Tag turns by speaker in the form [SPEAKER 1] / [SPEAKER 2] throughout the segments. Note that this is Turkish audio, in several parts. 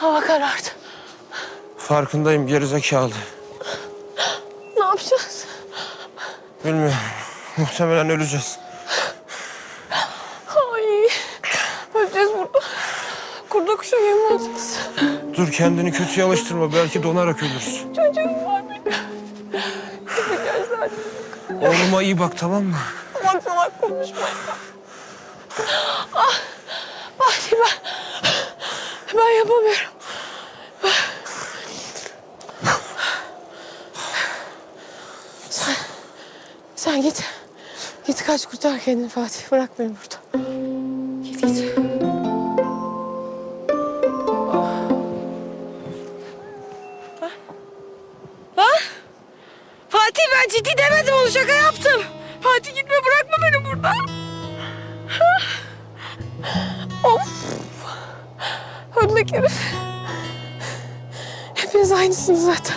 [SPEAKER 1] Hava karardı.
[SPEAKER 2] Farkındayım gerizekalı.
[SPEAKER 1] Ne yapacağız?
[SPEAKER 2] Bilmiyorum. Muhtemelen öleceğiz.
[SPEAKER 1] Ay. Öleceğiz burada. Kurda kuşa yem olacağız.
[SPEAKER 2] Dur kendini kötüye alıştırma. Belki donarak ölürsün.
[SPEAKER 1] Çocuğum var benim. Yapacağız zaten.
[SPEAKER 2] Oğluma iyi bak tamam mı?
[SPEAKER 1] Salak salak konuşma. Ah. Fatih ben. Ben yapamıyorum. Sen git. Git kaç kurtar kendini Fatih. Bırak beni burada. Git git. Ha? Ha? Fatih ben ciddi demedim onu şaka yaptım. Fatih gitme bırakma beni burada. of. Öndeki herif. Hepiniz aynısınız zaten.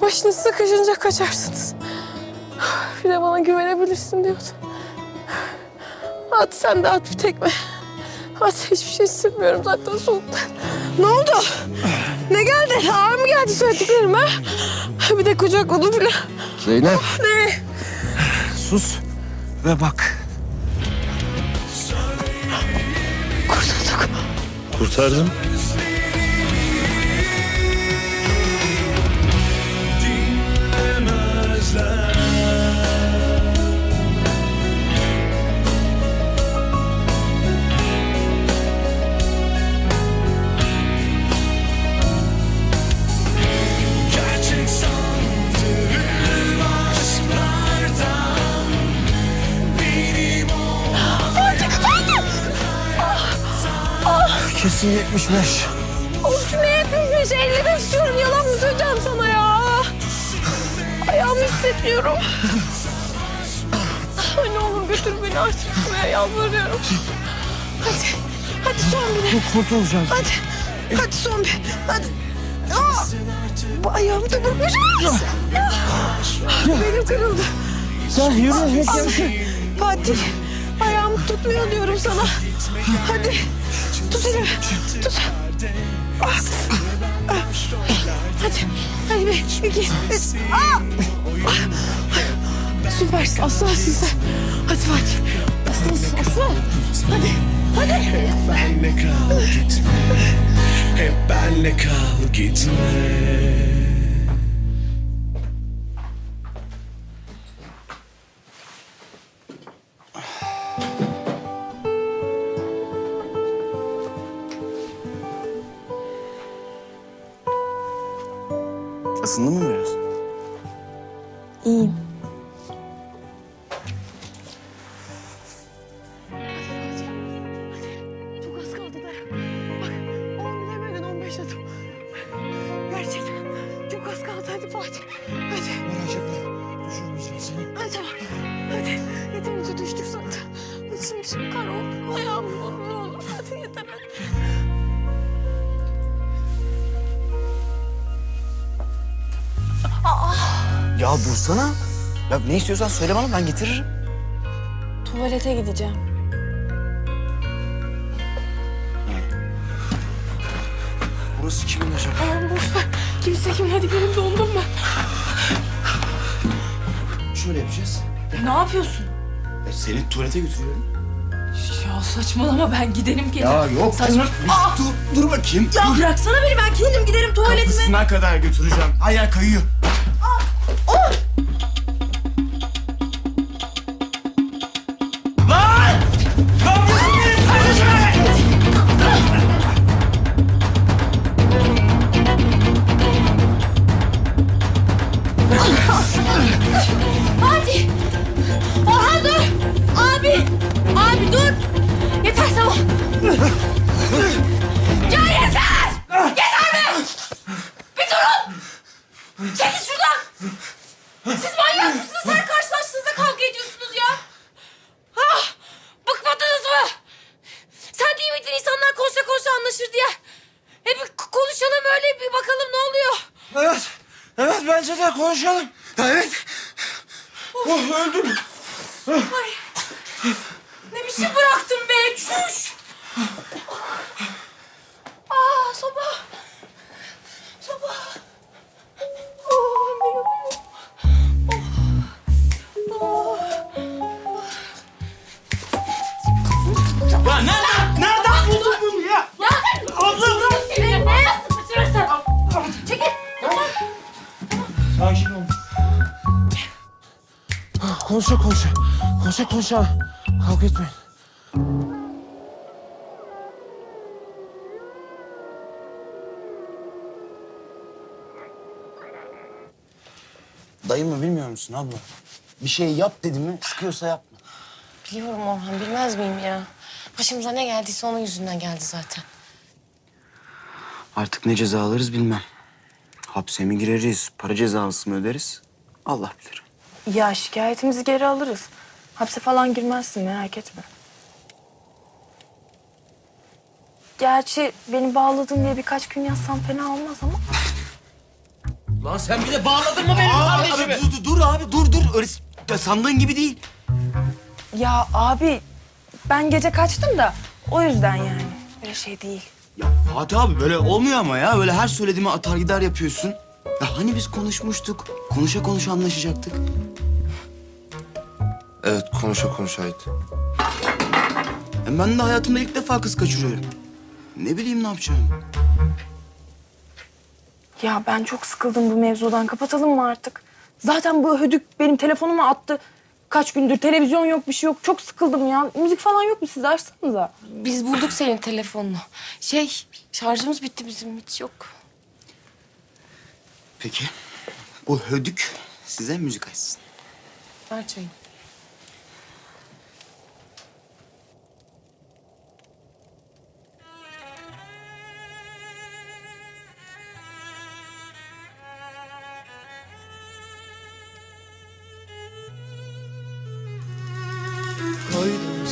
[SPEAKER 1] Başınız sıkışınca kaçarsınız. Güvenebilirsin diyordu. At sen de at bir tekme. At hiçbir şey hissetmiyorum zaten soğuktan. Ne oldu? Ne geldi? Ağır mı geldi söylediklerim ha? Bir de kucakladı bile.
[SPEAKER 2] Zeynep
[SPEAKER 1] Ne?
[SPEAKER 2] sus ve bak.
[SPEAKER 1] Kurtulduk.
[SPEAKER 2] Kurtardım. 75.
[SPEAKER 1] Of ne yapıyormuş? 55 diyorum. Yalan mı söyleyeceğim sana ya? Ayağımı hissetmiyorum. Ne olur götür beni artık buraya yalvarıyorum. Hadi. Hadi son bir.
[SPEAKER 2] Kurtulacağız.
[SPEAKER 1] Hadi. Hadi son bir. Hadi. Aa! Bu ayağımı da vurmuş. Benim kırıldı.
[SPEAKER 2] Sen yürü. Hep
[SPEAKER 1] Fatih. Ayağımı tutmuyor diyorum sana. Hadi. Tut elimi. Tut. Ah. Ah. Hadi. Hadi bir, iki, üç. Aa! Ah. Süpersin. Aslansın sen. Hadi Fatih. Aslansın. Aslan. Hadi. Hadi.
[SPEAKER 3] benle kal gitme Hep benle kal gitme
[SPEAKER 4] Isındın mı biraz? Ya dursana. Ya ne istiyorsan söyle bana ben getiririm.
[SPEAKER 1] Tuvalete gideceğim.
[SPEAKER 4] Burası kimin acaba?
[SPEAKER 1] Aman boş ver. Kimse kim hadi gelin dondum ben.
[SPEAKER 4] Şöyle yapacağız.
[SPEAKER 5] Ne yapıyorsun?
[SPEAKER 4] E, seni tuvalete götürüyorum.
[SPEAKER 5] Ya saçmalama ben giderim.
[SPEAKER 4] Ya yok.
[SPEAKER 5] Saçma. Aa!
[SPEAKER 4] Dur, dur bakayım.
[SPEAKER 5] Ya bıraksana beni ben kendim giderim tuvaletime.
[SPEAKER 4] Kapısına kadar götüreceğim. Ayağı kayıyor.
[SPEAKER 5] Hadi. Konuşalım.
[SPEAKER 2] Evet. Oh, öldüm.
[SPEAKER 5] Ne
[SPEAKER 2] konuşa konuşa. Konuşa konuşa. Kavga etmeyin.
[SPEAKER 4] Dayı mı bilmiyor musun abla? Bir şey yap dedi mi sıkıyorsa yapma.
[SPEAKER 1] Biliyorum Orhan bilmez miyim ya? Başımıza ne geldiyse onun yüzünden geldi zaten.
[SPEAKER 4] Artık ne ceza alırız bilmem. Hapse mi gireriz, para cezası mı öderiz? Allah bilir.
[SPEAKER 6] Ya şikayetimizi geri alırız. Hapse falan girmezsin merak etme. Gerçi beni bağladın diye birkaç gün yazsam fena olmaz ama.
[SPEAKER 2] Lan sen bir de bağladın mı benim kardeşimi?
[SPEAKER 4] dur, dur, dur abi dur dur. Öyle s- sandığın gibi değil.
[SPEAKER 6] Ya abi ben gece kaçtım da o yüzden yani. Öyle şey değil.
[SPEAKER 4] Ya Fatih abi böyle olmuyor ama ya. Böyle her söylediğime atar gider yapıyorsun. Ya hani biz konuşmuştuk. Konuşa konuşa anlaşacaktık.
[SPEAKER 2] Evet konuşa konuşaydı.
[SPEAKER 4] Ya ben de hayatımda ilk defa kız kaçırıyorum. Ne bileyim ne yapacağım.
[SPEAKER 6] Ya ben çok sıkıldım bu mevzudan. Kapatalım mı artık? Zaten bu hödük benim telefonumu attı. Kaç gündür televizyon yok bir şey yok. Çok sıkıldım ya. Müzik falan yok mu siz açsanıza.
[SPEAKER 1] Biz bulduk senin telefonunu. Şey şarjımız bitti bizim hiç yok.
[SPEAKER 4] Peki. Bu hödük size müzik açsın.
[SPEAKER 1] Ver çayı.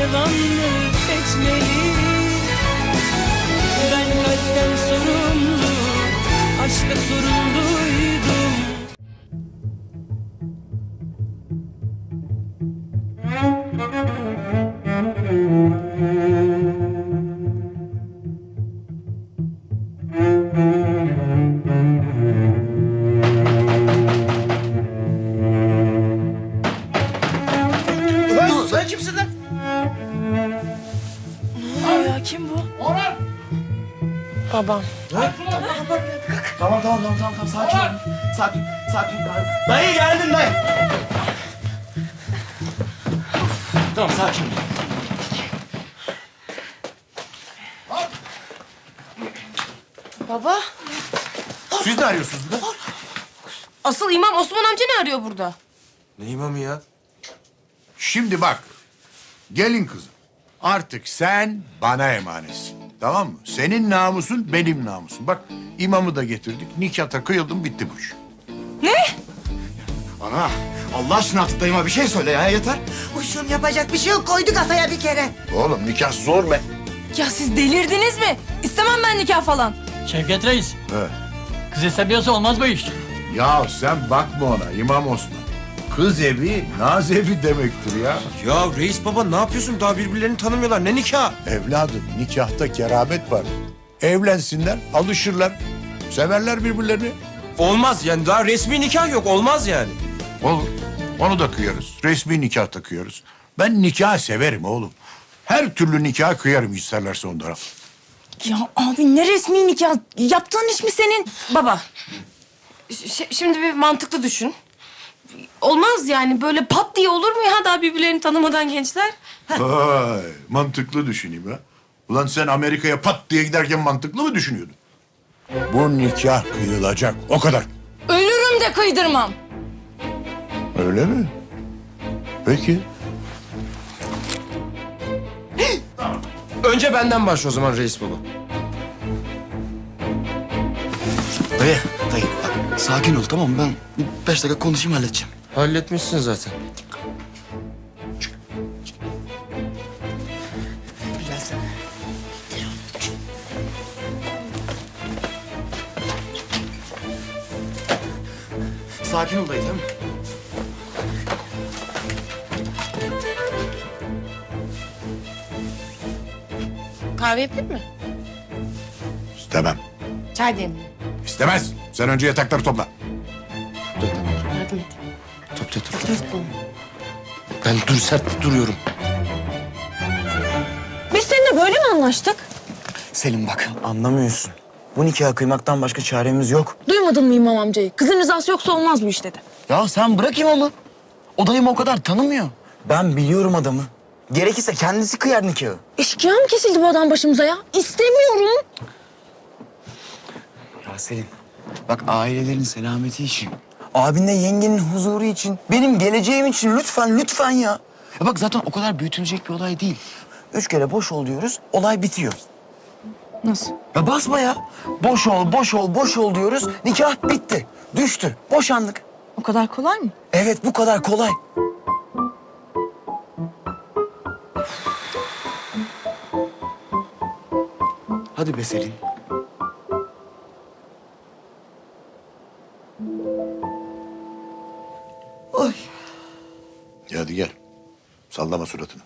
[SPEAKER 7] devam mı etmeli? Ben kalpten sorumlu, aşka sorumluydum.
[SPEAKER 2] Ulan
[SPEAKER 6] Ya kim bu?
[SPEAKER 1] Babam.
[SPEAKER 4] Tamam tamam tamam tamam tamam sakin ol. Sakin sakin. Dayı geldim dayı. Tamam sakin. ol.
[SPEAKER 5] Baba.
[SPEAKER 2] Siz ne arıyorsunuz burada?
[SPEAKER 5] Asıl İmam Osman amca ne arıyor burada?
[SPEAKER 2] Ne imamı ya?
[SPEAKER 8] Şimdi bak. Gelin kızım. Artık sen bana emanetsin. Tamam mı? Senin namusun benim namusum. Bak imamı da getirdik. Nikahta kıyıldım bitti bu iş.
[SPEAKER 4] Ana Allah aşkına artık dayıma bir şey söyle ya yeter.
[SPEAKER 9] Kuşum yapacak bir şey yok. Koydu kafaya bir kere.
[SPEAKER 8] Oğlum nikah zor be.
[SPEAKER 6] Ya siz delirdiniz mi? İstemem ben nikah falan.
[SPEAKER 10] Şevket Reis,
[SPEAKER 8] Evet.
[SPEAKER 10] kız istemiyorsa olmaz bu iş.
[SPEAKER 8] Ya sen bakma ona İmam Osman. Kız evi naz evi demektir ya.
[SPEAKER 2] Ya reis baba ne yapıyorsun? Daha birbirlerini tanımıyorlar. Ne nikah?
[SPEAKER 8] Evladım nikahta keramet var. Evlensinler, alışırlar. Severler birbirlerini.
[SPEAKER 2] Olmaz yani daha resmi nikah yok. Olmaz yani.
[SPEAKER 8] Olur. Onu da kıyarız. Resmi nikah da kıyarız. Ben nikah severim oğlum. Her türlü nikah kıyarım isterlerse onlara.
[SPEAKER 6] Ya abi ne resmi nikah? Yaptığın iş mi senin?
[SPEAKER 5] Baba. ş- şimdi bir mantıklı düşün. Olmaz yani böyle pat diye olur mu ya daha birbirlerini tanımadan gençler?
[SPEAKER 8] Vay, mantıklı düşüneyim ha. Ulan sen Amerika'ya pat diye giderken mantıklı mı düşünüyordun? Bu nikah kıyılacak, o kadar.
[SPEAKER 6] Ölürüm de kıydırmam.
[SPEAKER 8] Öyle mi? Peki.
[SPEAKER 2] Önce benden başla o zaman reis baba.
[SPEAKER 4] Dayı dayı sakin ol tamam mı? Ben bir beş dakika konuşayım halledeceğim.
[SPEAKER 2] Halletmişsin zaten.
[SPEAKER 4] Sakin ol dayı tamam mı?
[SPEAKER 5] Kahve yapayım mı?
[SPEAKER 8] İstemem.
[SPEAKER 5] Çay demleyeyim.
[SPEAKER 8] İstemez. Sen önce yatakları topla.
[SPEAKER 5] Yardım et.
[SPEAKER 2] Top top top. Ben dur sert duruyorum.
[SPEAKER 6] Biz seninle böyle mi anlaştık?
[SPEAKER 4] Selim bak anlamıyorsun. Bu nikahı kıymaktan başka çaremiz yok.
[SPEAKER 6] Duymadın mı İmam amcayı? Kızın rızası yoksa olmaz bu iş dedi.
[SPEAKER 4] Ya sen bırak imamı. O dayımı o kadar tanımıyor. Ben biliyorum adamı. Gerekirse kendisi kıyar nikahı.
[SPEAKER 6] Eşkıya mı kesildi bu adam başımıza ya? İstemiyorum.
[SPEAKER 4] Selin, bak ailelerin selameti için, abinle yengenin huzuru için, benim geleceğim için lütfen, lütfen ya. Ya bak zaten o kadar büyütülecek bir olay değil. Üç kere boş ol diyoruz, olay bitiyor.
[SPEAKER 6] Nasıl?
[SPEAKER 4] Ya basma ya. Boş ol, boş ol, boş ol diyoruz. Nikah bitti, düştü, boşandık.
[SPEAKER 6] O kadar kolay mı?
[SPEAKER 4] Evet, bu kadar kolay. Hadi be Selin.
[SPEAKER 8] Hadi gel. Sallama suratını.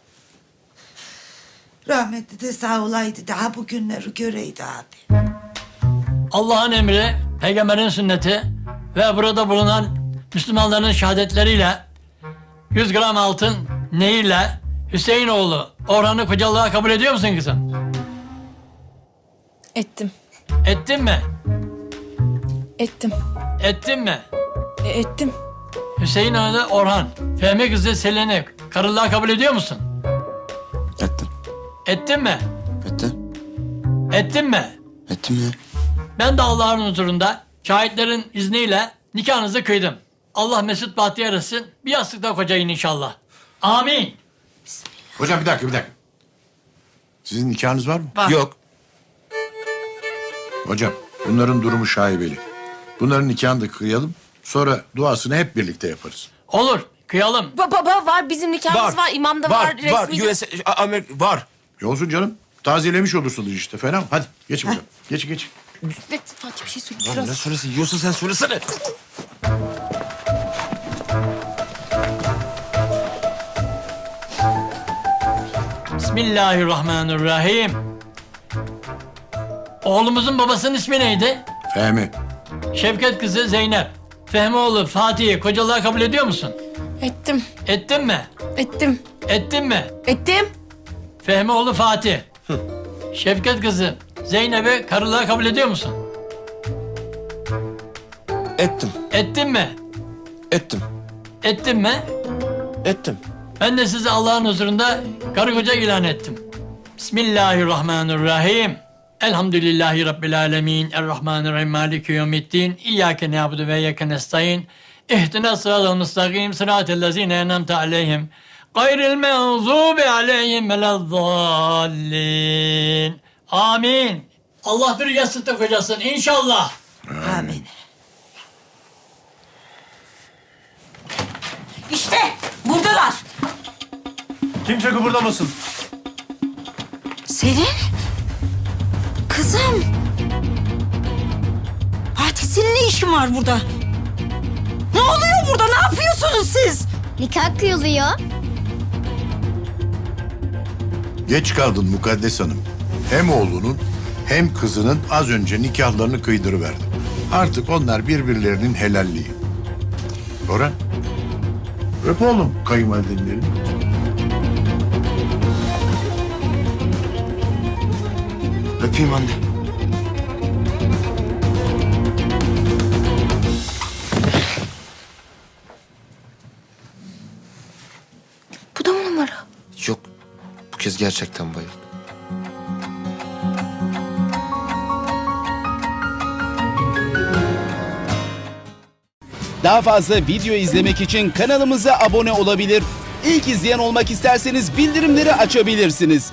[SPEAKER 9] Rahmetli de sağ olaydı daha bu günleri göreydi abi.
[SPEAKER 10] Allah'ın emri, peygamberin sünneti ve burada bulunan Müslümanların şehadetleriyle 100 gram altın neyle Hüseyinoğlu Orhan'ı kocalığa kabul ediyor musun kızım?
[SPEAKER 6] Ettim.
[SPEAKER 10] Ettin mi?
[SPEAKER 6] Ettim.
[SPEAKER 10] Ettin mi?
[SPEAKER 6] E, ettim.
[SPEAKER 10] Hüseyinoğlu Orhan, Fehmi kızı Selin'i karılığa kabul ediyor musun?
[SPEAKER 4] Ettim.
[SPEAKER 10] Ettin mi?
[SPEAKER 4] Ettim.
[SPEAKER 10] Ettin mi?
[SPEAKER 4] Ettim ya.
[SPEAKER 10] Ben de Allah'ın huzurunda şahitlerin izniyle nikahınızı kıydım. Allah mesut bahtiyar etsin. Bir yastıkta kocayın inşallah. Amin.
[SPEAKER 8] Hocam bir dakika, bir dakika. Sizin nikahınız var mı?
[SPEAKER 2] Yok.
[SPEAKER 8] Hocam, bunların durumu şaibeli. Bunların nikahını da kıyalım. Sonra duasını hep birlikte yaparız.
[SPEAKER 10] Olur. Kıyalım.
[SPEAKER 5] Ba- baba var bizim nikahımız var, imam da var, resmi.
[SPEAKER 2] var. US, Amerika var.
[SPEAKER 8] E olsun canım. Tazelemiş olursunuz işte. Fena mı? Hadi geç bakalım. Geç geç.
[SPEAKER 5] Evet, Fatih bir şey söyle.
[SPEAKER 2] Lan ne söylesin? Yiyorsun sen söylesene.
[SPEAKER 10] Bismillahirrahmanirrahim. Oğlumuzun babasının ismi neydi?
[SPEAKER 8] Fehmi.
[SPEAKER 10] Şevket kızı Zeynep. Fehmi oğlu Fatih'i kocalığa kabul ediyor musun?
[SPEAKER 5] Ettim,
[SPEAKER 10] Ettin mi?
[SPEAKER 5] ettim,
[SPEAKER 10] Ettin mi?
[SPEAKER 5] ettim.
[SPEAKER 10] Fehmi oğlu Fatih. Şevket kızı Zeynep'i karılığa kabul ediyor musun?
[SPEAKER 2] Ettim.
[SPEAKER 10] Ettin mi?
[SPEAKER 2] Ettim.
[SPEAKER 10] Ettin mi?
[SPEAKER 2] Ettim.
[SPEAKER 10] Ben de sizi Allah'ın huzurunda karı koca ilan ettim. Bismillahirrahmanirrahim. Elhamdülillahi Rabbil alemin. Errahmanirrahim. Maliki yevmiddin. İyyâke na'budu ve iyyâke nestaîn. İhdina sıratal müstakim. Sıratel lezîne en'amte aleyhim. Gayril mağzubi aleyhim velezzallin. Amin. Allah bir yastıkta kocasın inşallah.
[SPEAKER 9] Amin.
[SPEAKER 5] İşte buradalar.
[SPEAKER 2] Kimse kıpırdamasın.
[SPEAKER 9] Senin? Kızım. Fatih senin ne işin var burada? Ne oluyor burada? Ne yapıyorsunuz siz?
[SPEAKER 11] Nikah kıyılıyor.
[SPEAKER 8] Geç kaldın Mukaddes Hanım. Hem oğlunun hem kızının az önce nikahlarını kıydırıverdim. Artık onlar birbirlerinin helalliği. Orhan. Öp oğlum kayınvalidenin
[SPEAKER 2] Öpeyim anne.
[SPEAKER 5] Bu da mı numara?
[SPEAKER 2] Yok. Bu kez gerçekten bayıldım.
[SPEAKER 12] Daha fazla video izlemek için kanalımıza abone olabilir. İlk izleyen olmak isterseniz bildirimleri açabilirsiniz.